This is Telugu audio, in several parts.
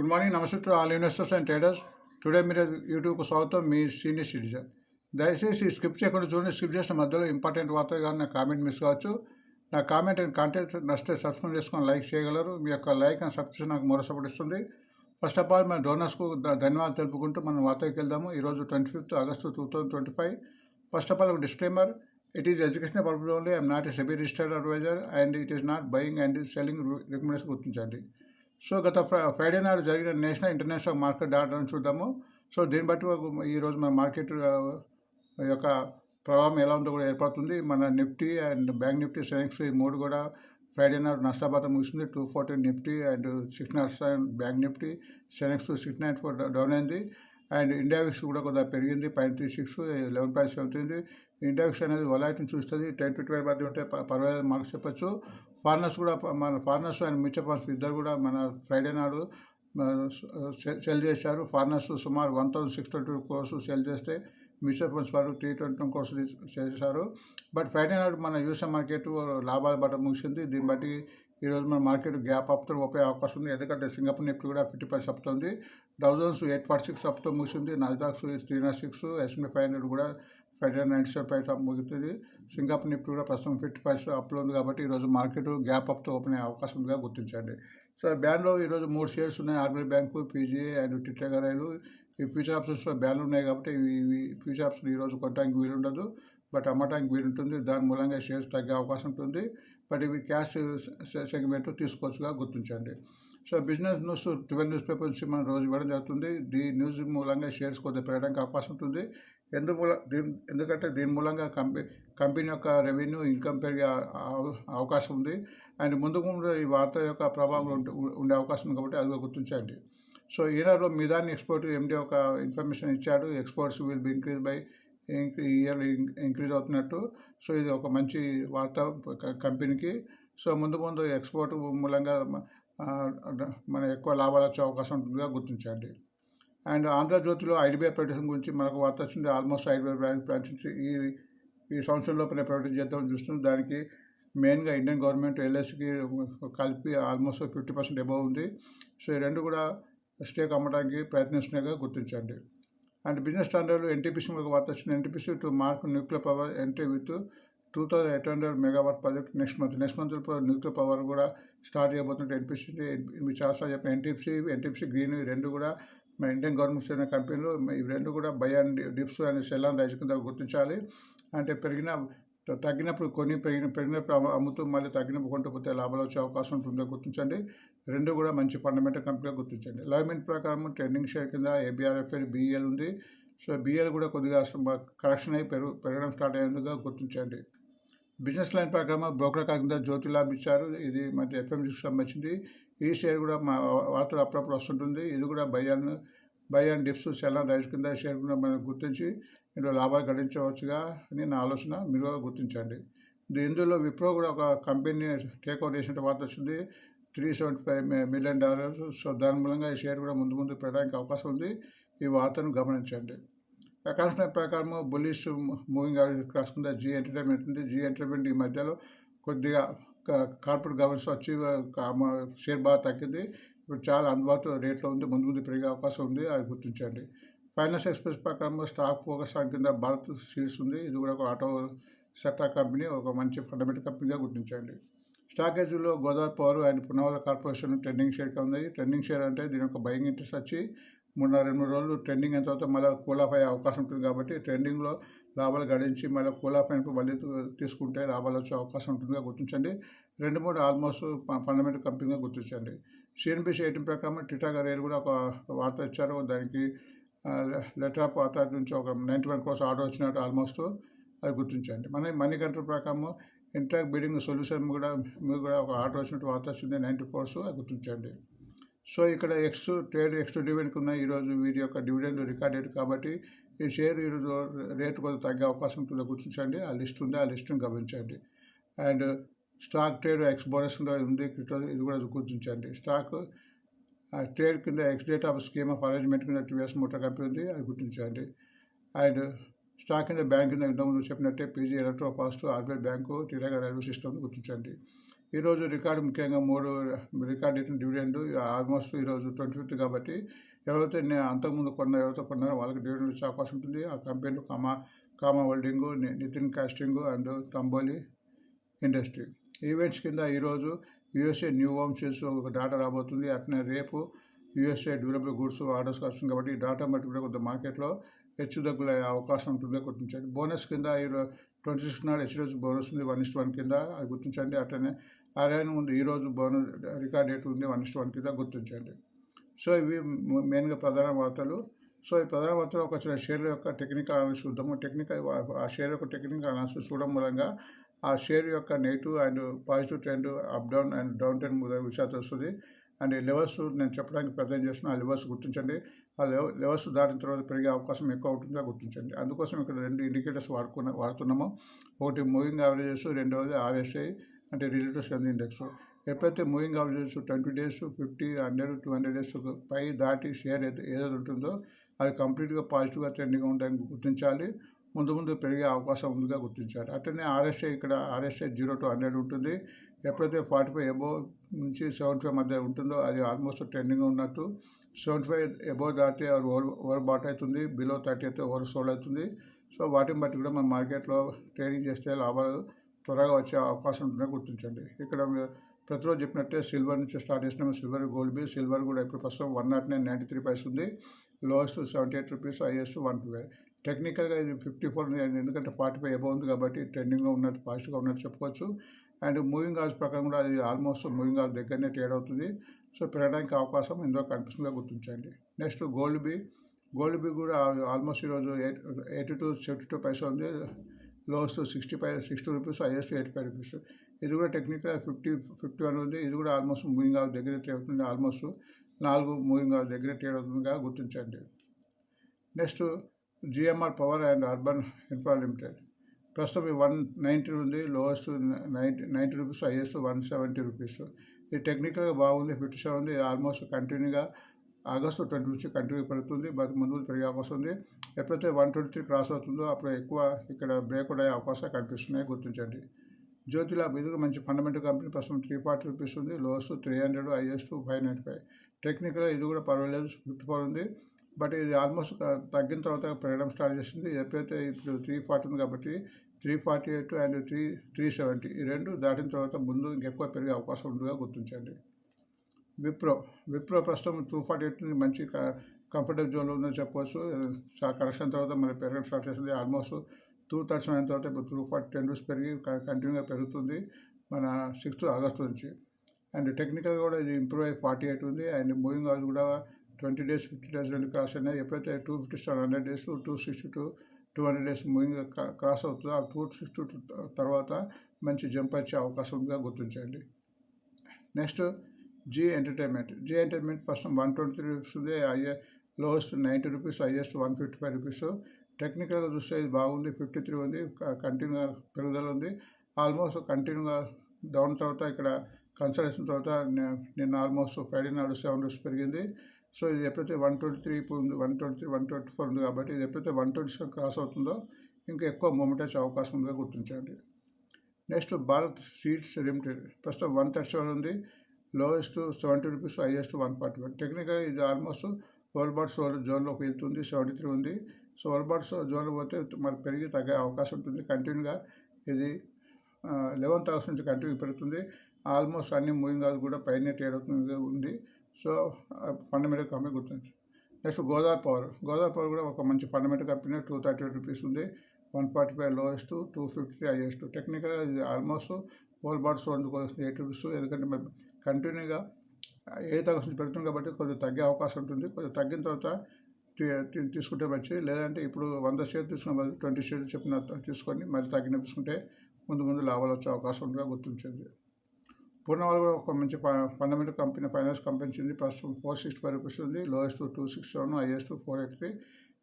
గుడ్ మార్నింగ్ నమస్తే to all investors and traders today మీరు యూట్యూబ్కు స్వాగతం. మీ సీనియర్ సిటిజన్ దయచేసి స్కిప్ చేయకుండా చూడండి. స్కిప్ చేసిన మధ్యలో ఇంపార్టెంట్ వార్త కానీ నా కామెంట్ మిస్ కావచ్చు. నా కామెంట్ అండ్ కంటెంట్ నచ్చితే సబ్స్క్రైబ్ చేసుకొని లైక్ చేయగలరు. మీ యొక్క లైక్ అండ్ సబ్స్క్రిప్షన్ నాకు మరో సపోర్ట్ ఇస్తుంది. ఫస్ట్ ఆఫ్ ఆల్ మన డోనర్స్కు ధన్యవాదాలు తెలుపుకుంటూ మనం వార్తకి వెళ్దాము. ఈరోజు twenty fifth August two thousand twenty five first of all ఒక disclaimer it is education purpose only I'm not a SEBI registered advisor and it is not buying and selling recommendation గుర్తించండి. సో గత ఫ్రైడే నాడు జరిగిన నేషనల్ ఇంటర్నేషనల్ మార్కెట్ డాటాను చూద్దాము. సో దీన్ని బట్టి ఈరోజు మన మార్కెట్ యొక్క ప్రభావం ఎలా ఉందో కూడా ఏర్పడుతుంది. మన Nifty and Bank Nifty Sensex ఈ మూడు కూడా ఫ్రైడే నాడు నష్టాపాతం ముగిసింది. Two fourteen Nifty and six nine Bank Nifty Sensex six nine four down అయింది. అండ్ ఇండియా విక్స్ కూడా కొంత పెరిగింది. Point three six eleven point seven India VIX అనేది వలాయిటీని చూస్తుంది టెన్ టు ట్వెల్వ్ మధ్య ఉంటే పర్వాలేదు మాకు చెప్పొచ్చు. ఫారినర్స్ కూడా మన ఫారినర్స్ అండ్ మ్యూచువల్ ఫండ్స్ ఇద్దరు కూడా మన ఫ్రైడే నాడు సెల్ చేశారు. ఫారినర్స్ సుమారు one thousand six twenty crores sell చేస్తే మ్యూచువల్ ఫండ్స్ వారు త్రీ ట్వంటీ కోర్సు చేశారు. బట్ ఫ్రైడే నాడు మన యూఎస్ఏ మార్కెట్ లాభాల బట్ట ముగిసింది. దీన్ని బట్టి ఈరోజు మన మార్కెట్ గ్యాప్ అప్తో ఉపయోగ అవకాశం ఉంది. ఎందుకంటే సింగపూర్ నిఫ్టీ కూడా fifty percent అప్తుంది Dow Jones eight forty six అప్తో ముగిసింది. Nasdaq three nought six S M B five hundred కూడా five hundred ninety seven points up ముగుతుంది Singapore Nifty కూడా ప్రస్తుతం ఫిఫ్టీ పాయింట్స్ అప్లో ఉంది కాబట్టి ఈరోజు మార్కెట్ గ్యాప్ అప్తో ఓపెన్ అయ్యే అవకాశం ఉందిగా గుర్తించండి. సో బ్యాన్లో ఈరోజు మూడు షేర్స్ ఉన్నాయి. ఆర్బీఐ బ్యాంకు పీజీఏ అండ్ టిట్టగా ఈ ఫ్యూచర్ ఆప్షన్స్లో బ్యాన్లు ఉన్నాయి కాబట్టి ఇవి ఫ్యూచర్ ఆప్షన్ ఈరోజు కొనడానికి వీలు ఉండదు బట్ అమ్మటానికి వీలుంటుంది. దాని మూలంగా షేర్స్ తగ్గే అవకాశం ఉంటుంది. బట్ ఇవి క్యాష్ సెగ్మెంట్ తీసుకోవచ్చుగా గుర్తించండి. So business news twelve newspaper నుంచి మనం రోజు ఇవ్వడం జరుగుతుంది. దీ న్యూస్ మూలంగా షేర్స్ కొద్దిగా పెరగడానికి అవకాశం ఉంటుంది. ఎందు మూల దీని ఎందుకంటే దీని మూలంగా కంపెనీ కంపెనీ యొక్క రెవెన్యూ ఇన్కమ్ పెరిగే అవకాశం ఉంది. అండ్ ముందు ముందు ఈ వార్త యొక్క ప్రభావం ఉంటే- ఉండే అవకాశం ఉంది కాబట్టి అది కూడా గుర్తించండి. So Eenadu Midhani export MD ఒక ఇన్ఫర్మేషన్ ఇచ్చాడు. Exports will be increase by year increase అవుతున్నట్టు. సో ఇది ఒక మంచి వార్త కంపెనీకి. సో ముందు ముందు ఎక్స్పోర్ట్ మూలంగా మన ఎక్కువ లాభాలు వచ్చే అవకాశం ఉంటుందిగా గుర్తించండి. అండ్ ఆంధ్రజ్యోతిలో ఐడిబిఐ ప్రొటెక్షన్ గురించి మనకు వార్త వచ్చింది. ఆల్మోస్ట్ ఐడిబిఐ బ్రాంచ్ బ్రాంచ్ నుంచి ఈ ఈ సంవత్సరం లోపలే ప్రైవేట్ చేద్దామని చూస్తున్నాం. దానికి మెయిన్గా ఇండియన్ గవర్నమెంట్ ఎల్ఎస్కి కలిపి ఆల్మోస్ట్ ఫిఫ్టీ పర్సెంట్ అబౌవ్ ఉంది. సో ఈ రెండు కూడా స్టేక్ అమ్మడానికి ప్రయత్నిస్తున్నాయిగా గుర్తించండి. అండ్ బిజినెస్ స్టాండర్డ్ ఎన్టీపీసీ ఒక వార్త వచ్చింది. NTPC to mark nuclear power entry with two thousand eight hundred megawatt project next month. Next month nuclear power కూడా స్టార్ట్ చేయబోతున్నట్టు ఎన్టీపీసీ మీరు చాలా చెప్పిన ఎన్టీపీసీ ఎన్టీపీసీ గ్రీన్ ఈ రెండు కూడా మన ఇండియన్ గవర్నమెంట్ చెందిన కంపెనీలు ఇవి రెండు కూడా buy and dips and sell and rise కింద గుర్తించాలి. అంటే పెరిగిన తగ్గినప్పుడు కొన్ని పెరిగిన పెరిగినప్పుడు అమ్ముతూ మళ్ళీ తగ్గినప్పుడు కొంటూ పోతే లాభాలు వచ్చే అవకాశం ఉంటుందో గుర్తించండి. రెండు కూడా మంచి ఫండమెంటల్ కంపెనీగా గుర్తించండి. లైవ్మెంట్ ప్రకారం ట్రెండింగ్ షేర్ కింద ఏబిఆర్ఎఫ్ఎల్ బిఎల్ ఉంది. సో బిఎల్ కూడా కొద్దిగా కరెక్షన్ అయి పెరుగు పెరగడం స్టార్ట్ అయ్యేందుగా గుర్తించండి. బిజినెస్ లైన్ ప్రకారం బ్రోకర్ కింద జ్యోతి ల్యాబ్ ఇచ్చారు. ఇది మంచి ఎఫ్ఎంసీకి సంబంధించింది. ఈ షేర్ కూడా మా వార్తలు అప్పుడప్పుడు వస్తుంటుంది. ఇది కూడా buy and buy and dips sell rise కింద షేర్ కూడా మనం గుర్తించి ఇందులో లాభాలు గడించవచ్చుగా అని నా ఆలోచన. మీరు గుర్తించండి. ఇందులో విప్రో కూడా ఒక కంపెనీ టేక్ ఓవర్ చేసిన వార్త వచ్చింది. Three seventy five million dollars. So దాని మూలంగా ఈ షేర్ కూడా ముందు ముందు పెట్టడానికి అవకాశం ఉంది. ఈ వార్తను గమనించండి. అకాంక్షణ ప్రకారం బుల్లిష్ మూవింగ్ యావరేజ్ క్రాస్ కింద జీ ఎంటర్టైన్మెంట్ ఉంది. జీ ఎంటర్టైన్మెంట్ ఈ మధ్యలో కొద్దిగా కార్పొరేట్ గవర్నెన్స్ వచ్చి షేర్ బాగా తగ్గింది. ఇప్పుడు చాలా అందుబాటులో రేట్లో ఉంది. ముందు ముందు పెరిగే అవకాశం ఉంది. అది గుర్తించండి. ఫైనాన్స్ ఎక్స్ప్రెస్ ప్రకారం స్టాక్ ఫోకస్ కింద భారత్ సీడ్స్ ఉంది. ఇది కూడా ఒక ఆటో సెక్టర్ కంపెనీ ఒక మంచి ఫండమెంటల్ కంపెనీగా గుర్తించండి. స్టాక్ ఎడ్జ్లో Godavari power and Poonawalla corporation trending షేర్గా ఉంది. ట్రెండింగ్ షేర్ అంటే దీని యొక్క బయింగ్ ఇంట్రెస్ట్ వచ్చి మూడు రెండు మూడు రోజులు ట్రెండింగ్ అయిన తర్వాత మళ్ళీ కూల్ ఆఫ్ అయ్యే అవకాశం ఉంటుంది కాబట్టి ట్రెండింగ్లో లాభాలు గడించి మళ్ళీ కూల్ ఆఫ్ అయినప్పుడు మళ్ళీ తీసుకుంటే లాభాలు వచ్చే అవకాశం ఉంటుందిగా గుర్తించండి. రెండు మూడు ఆల్మోస్ట్ ఫండమెంటల్ కంపెనీగా గుర్తించండి. సిఎన్బిసి ఎయిటీన్ ప్రకారం టిటాగా రేర్ కూడా ఒక వార్త ఇచ్చారు. దానికి లెటర్ ఆఫ్ అథారిటీ నుంచి ఒక నైంటీ వన్ కోర్స్ ఆర్డర్ వచ్చినట్టు ఆల్మోస్ట్ అది గుర్తించండి. మన మనీ కంట్రోల్ ప్రకారం ఇంట్రాక్ బిడింగ్ సొల్యూషన్ కూడా మీకు కూడా ఒక ఆర్డర్ వచ్చినట్టు వార్త వచ్చింది నైంటీ కోర్స్ అది గుర్తించండి. సో ఇక్కడ ఎక్స్ ట్రేడ్ ఎక్స్ డివిడెండ్కి ఉన్న ఈరోజు వీరి యొక్క డివిడెండ్ రికార్డెడ్ కాబట్టి ఈ షేర్ ఈరోజు రేటు కొంచెం తగ్గే అవకాశం ఉంటుందో గుర్తించండి. ఆ లిస్ట్ ఉంది ఆ లిస్ట్ని గమనించండి. And stock trade ex bonus ఉంది క్రిటో ఇది కూడా గుర్తించండి. స్టాక్ ట్రేడ్ కింద ex date of scheme of arrangement కింద టీవీఎస్ మోటార్ కంపెనీ ఉంది అది గుర్తించండి అండ్ స్టాక్ కింద బ్యాంక్ కింద ఇంతకుముందు చెప్పినట్టే PG electro fast RBI bank టిరాగా రైల్వే సిస్టమ్ గుర్తించండి ఈరోజు రికార్డు ముఖ్యంగా మూడు రికార్డ్ ఇచ్చిన డివిడెండ్ ఆల్మోస్ట్ ఈరోజు ట్వంటీ ఫిఫ్త్ కాబట్టి ఎవరైతే నేను అంతకుముందు కొన్న ఎవరైతే కొన్నారో వాళ్ళకి డివిడెండ్ వచ్చే అవకాశం ఉంటుంది. ఆ కంపెనీలు Kama Kama holding Nitin casting and Tamboli industry. Events కింద ఈరోజు యూఎస్ఏ న్యూ హోమ్ సేల్స్ ఒక డాటా రాబోతుంది. అట్నే రేపు యూఎస్ఏ డ్యూరబుల్ గూడ్స్ ఆర్డర్స్ వస్తుంది కాబట్టి ఈ డాటా బట్టి కూడా కొంత మార్కెట్లో హెచ్చుతగ్గుల అవకాశం ఉంటుంది గుర్తించండి బోనస్ కింద ఈరోజు ట్వంటీ సిక్స్ నాడు హెచ్డిఎఫ్ బోనస్ ఉంది. వన్ ఇస్ట్ వన్ కింద అది గుర్తించండి. అట్లనే ఆర్ఐన్ ముందు ఈరోజు బోనస్ రికార్డ్ డేట్ ఉంది. వన్ ఇస్ట్ వన్ కింద గుర్తించండి. సో ఇవి మెయిన్గా ప్రధాన వార్తలు. సో ఈ ప్రధాన వార్తలు ఒక చిన్న షేర్ యొక్క టెక్నికల్ అనాలిసిస్ చూద్దాము. టెక్నికల్ ఆ షేర్ యొక్క టెక్నికల్ అనాలిసిస్ చూడడం మూలంగా ఆ షేర్ యొక్క negative and positive trend up down and down trend విషయాలు వస్తుంది. అండ్ లెవెల్స్ నేను చెప్పడానికి ప్రయత్నం చేస్తున్నా ఆ లెవెల్స్ గుర్తించండి. ఆ లెవ- లెవెల్స్ దాటిన తర్వాత పెరిగే అవకాశం ఎక్కువ ఉంటుందో గుర్తించండి. అందుకోసం ఇక్కడ రెండు ఇండికేటర్స్ వాడుకున్న వాడుతున్నాము. ఒకటి మూవింగ్ యావరేజెస్ రెండవది ఆర్ఎస్ఐ అంటే రిలేటివ్ స్ట్రెంత్ ఇండెక్స్ ఎప్పుడైతే moving averages twenty days fifty hundred two hundred days పై దాటి షేర్ ఏది ఏదైతే ఉంటుందో అది కంప్లీట్గా పాజిటివ్గా ట్రెండింగ్గా ఉండడానికి గుర్తించాలి. ముందు ముందు పెరిగే అవకాశం ఉందిగా గుర్తించాలి అట్లనే ఆర్ఎస్ఐ ఇక్కడ ఆర్ఎస్ఐ జీరో టు హండ్రెడ్ ఉంటుంది. ఎప్పుడైతే ఫార్టీ ఫైవ్ ఎబో నుంచి సెవెంటీ ఫైవ్ మధ్య ఉంటుందో అది ఆల్మోస్ట్ ట్రెండింగ్ ఉన్నట్టు. సెవెంటీ ఫైవ్ ఎబో దాటితే ఓవర్ ఓవర్ బాట్ అవుతుంది. బిలో థర్టీ అయితే ఓవర్ సోల్డ్ అవుతుంది. సో వాటిని బట్టి కూడా మన మార్కెట్లో ట్రేడింగ్ చేస్తే లాభాలు త్వరగా వచ్చే అవకాశం ఉంటుందని గుర్తించండి. ఇక్కడ ప్రతిరోజు చెప్పినట్టే సిల్వర్ నుంచి స్టార్ట్ చేసినాము. సిల్వర్ గోల్డ్ బి సిల్వర్ కూడా ఇప్పుడు ప్రస్తుతం one naught nine ninety three paise ఉంది. Lowest seventy eight rupees highest one five. టెక్నికల్గా ఇది ఫిఫ్టీ ఫోర్ ఎందుకంటే ఫార్టీ ఫైవ్ అబౌ ఉంది కాబట్టి ట్రెండింగ్లో ఉన్నట్టు పాజిటివ్గా ఉన్నట్టు చెప్పుకోవచ్చు. అండ్ మూవింగ్ హాల్స్ ప్రకారం కూడా అది ఆల్మోస్ట్ మూవింగ్ అవర్స్ దగ్గరనే ట్రేడ్ అవుతుంది. సో పెరగడానికి అవకాశం ఇందులో కనిపిస్తుందిగా గుర్తించండి. Next gold B gold B కూడా ఆల్మోస్ట్ ఈరోజు eight eighty two seventy two paisa ఉంది. Lows sixty five sixty rupees highest eighty five rupees. ఇది కూడా టెక్నికల్ ఫిఫ్టీ ఫిఫ్టీ వన్ ఉంది. ఇది కూడా ఆల్మోస్ట్ మూవింగ్ అవర్స్ దగ్గర ట్రేడ్ అవుతుంది. ఆల్మోస్ట్ నాలుగు మూవింగ్ అవర్స్ దగ్గర ట్రేడ్ అవుతుందిగా గుర్తించండి. Next GMR power and urban infra limited. ప్రస్తుతం వన్ నైంటీ ఉంది lowest ninety ninety rupees highest one seventy rupees. ఇది టెక్నికల్గా బాగుంది ఫిఫ్టీ సెవెన్ ఉంది ఆల్మోస్ట్ కంటిన్యూగా ఆగస్టు ట్వంటీ నుంచి కంటిన్యూ పెరుగుతుంది బట్ ముందు పెరిగే అవకాశం ఉంది. ఎప్పుడైతే వన్ ట్వంటీ త్రీ క్రాస్ అవుతుందో అప్పుడు ఎక్కువ ఇక్కడ బ్రేక్ అయ్యే అవకాశాలు కనిపిస్తున్నాయి గుర్తించండి. జ్యోతి ల్యాబ్ ఇది మంచి ఫండమెంటల్ కంపెనీ ప్రస్తుతం త్రీ ఫార్టీ రూపీస్ ఉంది lowest three hundred highest five ninety five. టెక్నికల్గా ఇది కూడా పర్వాలేదు ఫిఫ్టీ ఫోర్ ఉంది. బట్ ఇది ఆల్మోస్ట్ తగ్గిన తర్వాత పెరగడం స్టార్ట్ చేసింది. ఎప్పుడైతే ఇప్పుడు త్రీ ఫార్టీ ఉంది కాబట్టి three forty eight and three three seventy ఈ రెండు దాటిన తర్వాత ముందు ఇంకెక్కువ పెరిగే అవకాశం ఉందిగా గుర్తించండి. విప్రో విప్రో ప్రస్తుతం టూ ఫార్టీ ఎయిట్ మంచి కంఫర్టబుల్ జోన్లో ఉందని చెప్పవచ్చు కరెక్షన్ తర్వాత మరి పెరగడం స్టార్ట్ చేసింది. ఆల్మోస్ట్ టూ థర్టీ అయిన తర్వాత ఇప్పుడు టూ ఫార్టీ టెన్ రూస్ పెరిగి కంటిన్యూగా పెరుగుతుంది మన సిక్స్త్ ఆగస్ట్ నుంచి. అండ్ టెక్నికల్ కూడా ఇది ఇంప్రూవ్ అయ్యి ఫార్టీ ఎయిట్ ఉంది. అండ్ మూవింగ్ ఆల్ కూడా ట్వంటీ డేస్ ఫిఫ్టీ డేస్ రెండు క్రాస్ అయినాయి. ఎప్పుడైతే two fifty seven hundred days two sixty two two hundred days moving cross అవుతుందో ఆ టూ సిక్స్టీ టూ తర్వాత మంచి జంప్ వచ్చే అవకాశం ఉందిగా గుర్తించండి next Zee entertainment. Zee entertainment first one twenty three rupees ఉంది హైయే lowest ninety rupees highest one fifty five rupees. టెక్నికల్గా చూస్తే ఇది బాగుంది ఫిఫ్టీ త్రీ ఉంది కంటిన్యూగా పెరుగుదల ఉంది. ఆల్మోస్ట్ కంటిన్యూగా డౌన్ తర్వాత ఇక్కడ కన్సల్టేషన్ తర్వాత నిన్న ఆల్మోస్ట్ ఫ్రైడే నాడు సెవెన్ రూపీస్ పెరిగింది. సో ఇది ఎప్పుడైతే వన్ ట్వంటీ త్రీ ఇప్పుడు ఉంది one twenty three one twenty four ఉంది కాబట్టి ఇది ఎప్పుడైతే వన్ ట్వంటీ సెవెన్ క్రాస్ అవుతుందో ఇంకా ఎక్కువ మూమెంట్ వచ్చే అవకాశం ఉందిగా గుర్తించండి. నెక్స్ట్ భారత్ సీడ్స్ లిమిటెడ్ ప్రస్తుతం వన్ థర్టీ సెవెన్ ఉంది. Lowest seventy rupees highest one forty one technical ఇది ఆల్మోస్ట్ ఓల్బాట్ సోల్ జోన్లోకి వెళ్తుంది సెవెంటీ త్రీ ఉంది. సో ఓల్బాట్ సో జోన్లో పోతే మరి పెరిగి తగ్గే అవకాశం ఉంటుంది. కంటిన్యూగా ఇది లెవెన్ థౌసండ్ నుంచి కంటిన్యూ పెరుగుతుంది. ఆల్మోస్ట్ అన్ని మూవింగ్ కూడా పైన ట్రేడ్ అవుతుంది ఉంది. సో ఫండమెంటల్ కంపెనీ గుర్తుంది next Godavari power. Godavari power కూడా ఒక మంచి fundamental company two thirty eight rupees ఉంది. One forty five lowest two fifty highest. Technical ఇది ఆల్మోస్ట్ హోల్ బాట్స్ వస్తుంది? Eight rupees. ఎందుకంటే మేము కంటిన్యూగా ఏ తరగతి పెరుగుతుంది కాబట్టి కొంచెం తగ్గే అవకాశం ఉంటుంది. కొంచెం తగ్గిన తర్వాత తీసుకుంటే మంచిది. లేదంటే ఇప్పుడు వంద షేర్ తీసుకున్న బదులు ట్వంటీ షేర్ చెప్పిన తీసుకొని మళ్ళీ తగ్గిన తీసుకుంటే ముందు ముందు లాభాలు వచ్చే అవకాశం ఉందిగా గుర్తించింది. పూర్ణవాళ్ళు కూడా ఒక మంచి ఫండమెంటల్ కంపెనీ ఫైనాన్స్ కంపెనీ ఉంది. ప్రస్తుతం ఫోర్ సిక్స్టీ ఫైవ్ రూపీస్ ఉంది. Lowest two six seven highest four eight three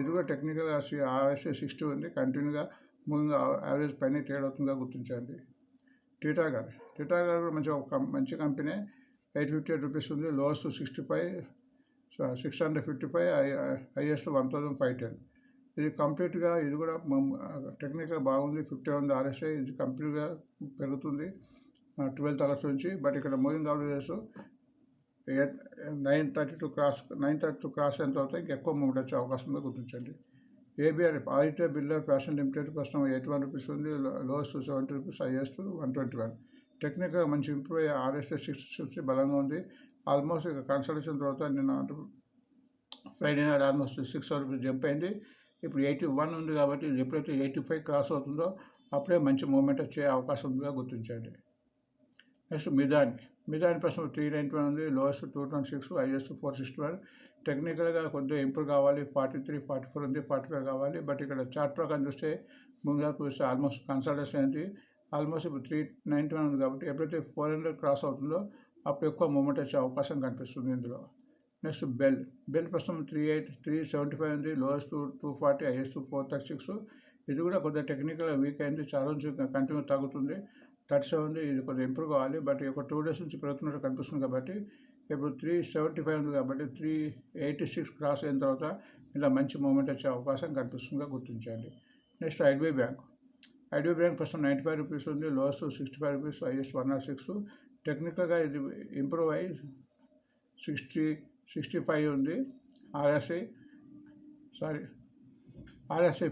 ఇది కూడా టెక్నికల్గా ఆర్ఎస్ఏ సిక్స్టీ ఉంది. కంటిన్యూగా మూవింగ్ యావరేజ్ పైన ట్రేడ్ అవుతుందిగా గుర్తించండి. టీటా గారు. టీటా గారు కూడా మంచి ఒక మంచి company eight fifty eight rupees ఉంది. Lowest sixty five six hundred fifty five highest one thousand five ten ఇది కంప్లీట్గా ఇది కూడా టెక్నికల్ బాగుంది. ఫిఫ్టీ ఉంది ఆర్ఎస్ఐ ఇది కంప్లీట్గా పెరుగుతుంది. ట్వెల్త్ ఆగస్ట్ నుంచి బట్ ఇక్కడ moving averages nine thirty two cross nine thirty two cross అయిన తర్వాత ఇంకా ఎక్కువ మూమెంట్ వచ్చే అవకాశం ఉందో గుర్తించండి. ABR Aditya Birla fashion limited ప్రస్తుతం ఎయిటీ వన్ రూపీస్ ఉంది lowest seventy rupees highest one twenty one టెక్నిక్గా మంచి ఇంప్రూవ్ అయ్యే ఆర్ఎస్ఎస్ సిక్స్ సిక్స్టీ బలంగా ఉంది. ఆల్మోస్ట్ ఇక కన్సల్టేషన్ తర్వాత నిన్న ఫ్రైడే నాడు ఆల్మోస్ట్ సిక్స్ రూపీస్ జంప్ అయింది. ఇప్పుడు ఎయిటీ వన్ ఉంది కాబట్టి ఇది ఎప్పుడైతే ఎయిటీ ఫైవ్ క్రాస్ అవుతుందో అప్పుడే మంచి మూమెంట్ వచ్చే అవకాశం ఉందిగా గుర్తించండి. నెక్స్ట్ మిదాని. మిదాని ప్రస్తుతం త్రీ నైంటీ వన్ ఉంది. Lowest two twenty six highest four sixty one. టెక్నికల్గా కొద్దిగా ఇంప్రూవ్ కావాలి. ఫార్టీ త్రీ ఫార్టీ ఫోర్ ఉంది. ఫార్టీ ఫైవ్ కావాలి. బట్ ఇక్కడ చార్ట్ ప్రకారం చూస్తే ముందుగా చూస్తే ఆల్మోస్ట్ కన్సల్టేషన్ అయింది ఆల్మోస్ట్ ఇప్పుడు త్రీ నైంటీ వన్ ఉంది కాబట్టి ఎప్పుడైతే ఫోర్ హండ్రెడ్ క్రాస్ అవుతుందో అప్పుడు ఎక్కువ మూమెంట్ వచ్చే అవకాశం కనిపిస్తుంది ఇందులో. Next bell. బెల్ ప్రస్తుతం three eight three seventy five ఉంది. Lowest two two forty highest four thirty six. ఇది కూడా కొద్దిగా టెక్నికల్గా వీక్ అయింది. చాలా నుంచి కంటిన్యూ తగ్గుతుంది. థర్టీ సెవెన్ ఉంది ఇది కొంచెం ఇంప్రూవ్ కావాలి. బట్ ఒక టూ డేస్ నుంచి పెరుగుతున్నట్టు కనిపిస్తుంది కాబట్టి ఇప్పుడు త్రీ సెవెంటీ ఫైవ్ ఉంది కాబట్టి త్రీ ఎయిటీ సిక్స్ క్రాస్ అయిన తర్వాత ఇలా మంచి మూమెంట్ వచ్చే అవకాశం కనిపిస్తుందిగా గుర్తించండి. Next IDBI bank IDBI bank ప్రస్తుతం నైంటీ ఫైవ్ రూపీస్ ఉంది lowest sixty five rupees highest one nought six టెక్నికల్గా ఇది ఇంప్రూవ్ అయ్యి సిక్స్టీ సిక్స్టీ ఫైవ్ ఉంది RSI sorry RSI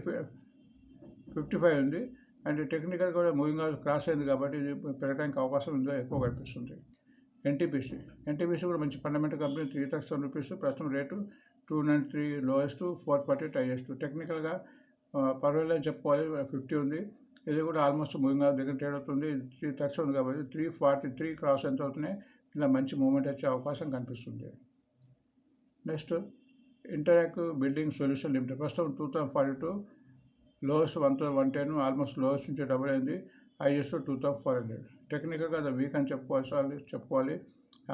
fifty five ఉంది. అండ్ టెక్నికల్ కూడా మూవింగ్ క్రాస్ అయింది కాబట్టి ఇది పెరగడానికి అవకాశం ఉందో ఎక్కువ కనిపిస్తుంది. ఎన్టీపీసీ ఎన్టీపీసీ కూడా మంచి fundamental company three thousand rupees ప్రస్తుతం rate two nine three lowest four forty eight highest టెక్నికల్గా పర్వాలేదు అని చెప్పుకోవాలి ఫిఫ్టీ ఉంది. ఇది కూడా ఆల్మోస్ట్ మూవింగ్ దగ్గర ట్రేడ్ అవుతుంది. త్రీ థర్టీ ఉంది కాబట్టి త్రీ ఫార్టీ త్రీ క్రాస్ ఎంత అవుతున్నాయి ఇలా మంచి మూమెంట్ వచ్చే అవకాశం కనిపిస్తుంది. Next Interarch building solution limited ప్రస్తుతం two thousand forty two lowest one thousand one ten almost lowest నుంచి డబుల్ అయింది highest two thousand four hundred టెక్నికల్గా అది వీక్ అని చెప్పుకోవాలి చెప్పుకోవాలి.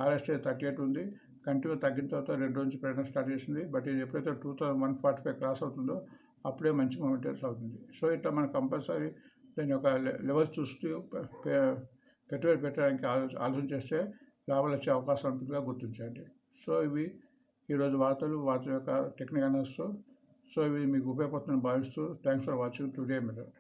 ఆర్ఎస్ఏ థర్టీ ఎయిట్ ఉంది. కంటిన్యూ తగ్గిన తర్వాత రెండు నుంచి ప్రయత్నం స్టార్ట్ చేసింది. బట్ ఇది ఎప్పుడైతే two thousand one forty five cross అవుతుందో అప్పుడే మంచి మూమెంటర్స్ అవుతుంది. సో ఇట్లా మనం కంపల్సరీ దాని యొక్క లెవెల్స్ చూస్తూ పెట్టుబడి పెట్టడానికి ఆలోచన చేస్తే లాభాలు వచ్చే అవకాశం ఉంటుందిగా గుర్తించండి. సో ఇవి ఈరోజు వార్తలు వార్తల యొక్క టెక్నిక్ అనర్స్ సో ఇవి మీకు ఉపయోగపడుతుందని భావిస్తూ thanks for watching today method